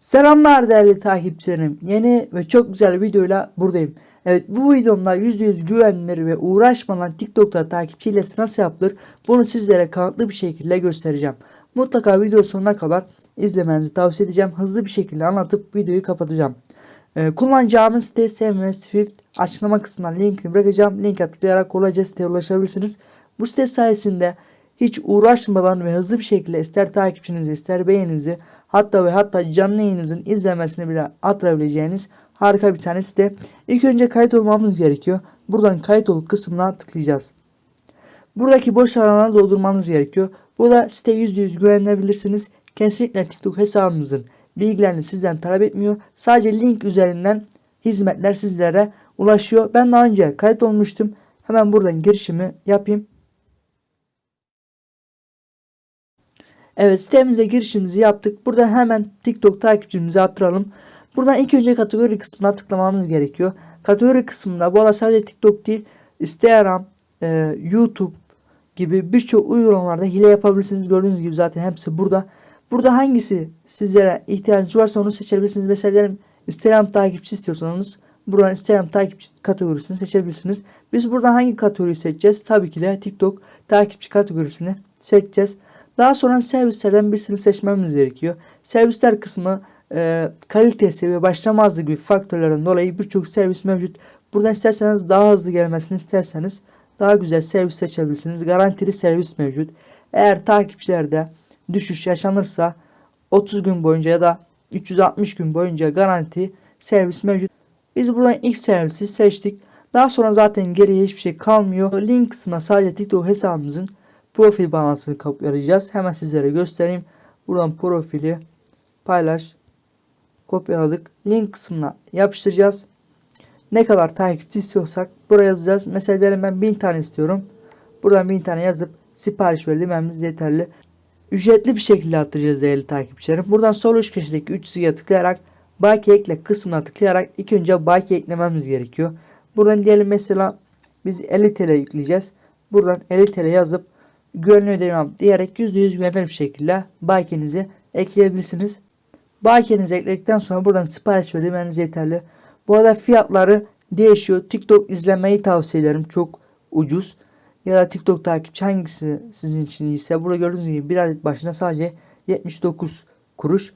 Selamlar değerli takipçilerim. Yeni ve çok güzel videoyla buradayım. Evet bu videomda %100 güvenilir ve uğraşmadan TikTok'ta takipçi hilesi nasıl yapılır bunu sizlere kanıtlı bir şekilde göstereceğim. Mutlaka video sonuna kadar izlemenizi tavsiye edeceğim. Hızlı bir şekilde anlatıp videoyu kapatacağım. Ee, kullanacağımız site SMS Swift açıklama kısmına linkini bırakacağım. Linke tıklayarak kolayca siteye ulaşabilirsiniz. Bu site sayesinde hiç uğraşmadan ve hızlı bir şekilde ister takipçinizi ister beğeninizi hatta ve hatta canlı yayınınızın izlenmesini bile attırabileceğiniz harika bir tane site. İlk önce kayıt olmamız gerekiyor. Buradan kayıt ol kısmına tıklayacağız. Buradaki boş alanları doldurmanız gerekiyor. Burada site %100 güvenilebilirsiniz. Kesinlikle TikTok hesabınızın bilgilerini sizden talep etmiyor. Sadece link üzerinden hizmetler sizlere ulaşıyor. Ben daha önce kayıt olmuştum. Hemen buradan girişimi yapayım. Evet sitemize girişimizi yaptık. Burada hemen TikTok takipçimizi attıralım. Buradan ilk önce kategori kısmına tıklamamız gerekiyor. Kategori kısmında bu arada sadece TikTok değil Instagram, e, YouTube gibi birçok uygulamalarda hile yapabilirsiniz. Gördüğünüz gibi zaten hepsi burada. Burada hangisi sizlere ihtiyacınız varsa onu seçebilirsiniz. Mesela diyelim Instagram takipçi istiyorsanız buradan Instagram takipçi kategorisini seçebilirsiniz. Biz buradan hangi kategoriyi seçeceğiz? Tabii ki de TikTok takipçi kategorisini seçeceğiz. Daha sonra servislerden birisini seçmemiz gerekiyor. Servisler kısmı e, kalitesi ve başlamazlığı gibi faktörlerden dolayı birçok servis mevcut. Buradan isterseniz daha hızlı gelmesini isterseniz daha güzel servis seçebilirsiniz. Garantili servis mevcut. Eğer takipçilerde düşüş yaşanırsa 30 gün boyunca ya da 360 gün boyunca garanti servis mevcut. Biz buradan ilk servisi seçtik. Daha sonra zaten geriye hiçbir şey kalmıyor. Link kısmına sadece TikTok hesabımızın profil bağlantısını kopyalayacağız. Hemen sizlere göstereyim. Buradan profili paylaş kopyaladık. Link kısmına yapıştıracağız. Ne kadar takipçi istiyorsak buraya yazacağız. Mesela diyelim ben 1000 tane istiyorum. Buradan 1000 tane yazıp sipariş ver dememiz yeterli. Ücretli bir şekilde attıracağız değerli takipçilerim. Buradan sol üst köşedeki 3 çizgiye tıklayarak Baki ekle kısmına tıklayarak ilk önce Baki eklememiz gerekiyor. Buradan diyelim mesela biz 50 TL yükleyeceğiz. Buradan 50 TL yazıp güvenli ödemem diyerek %100 güvenilir bir şekilde Baki'nizi ekleyebilirsiniz. Baki'nizi ekledikten sonra buradan sipariş ödemeniz yeterli. Bu arada fiyatları değişiyor. TikTok izlemeyi tavsiye ederim. Çok ucuz. Ya da TikTok takipçi hangisi sizin için iyiyse. Burada gördüğünüz gibi bir adet başına sadece 79 kuruş.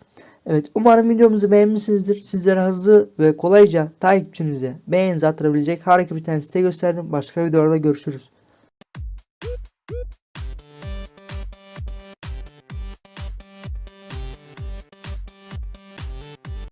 Evet umarım videomuzu beğenmişsinizdir. Sizlere hızlı ve kolayca takipçinize beğeninizi attırabilecek harika bir tane site gösterdim. Başka videolarda görüşürüz.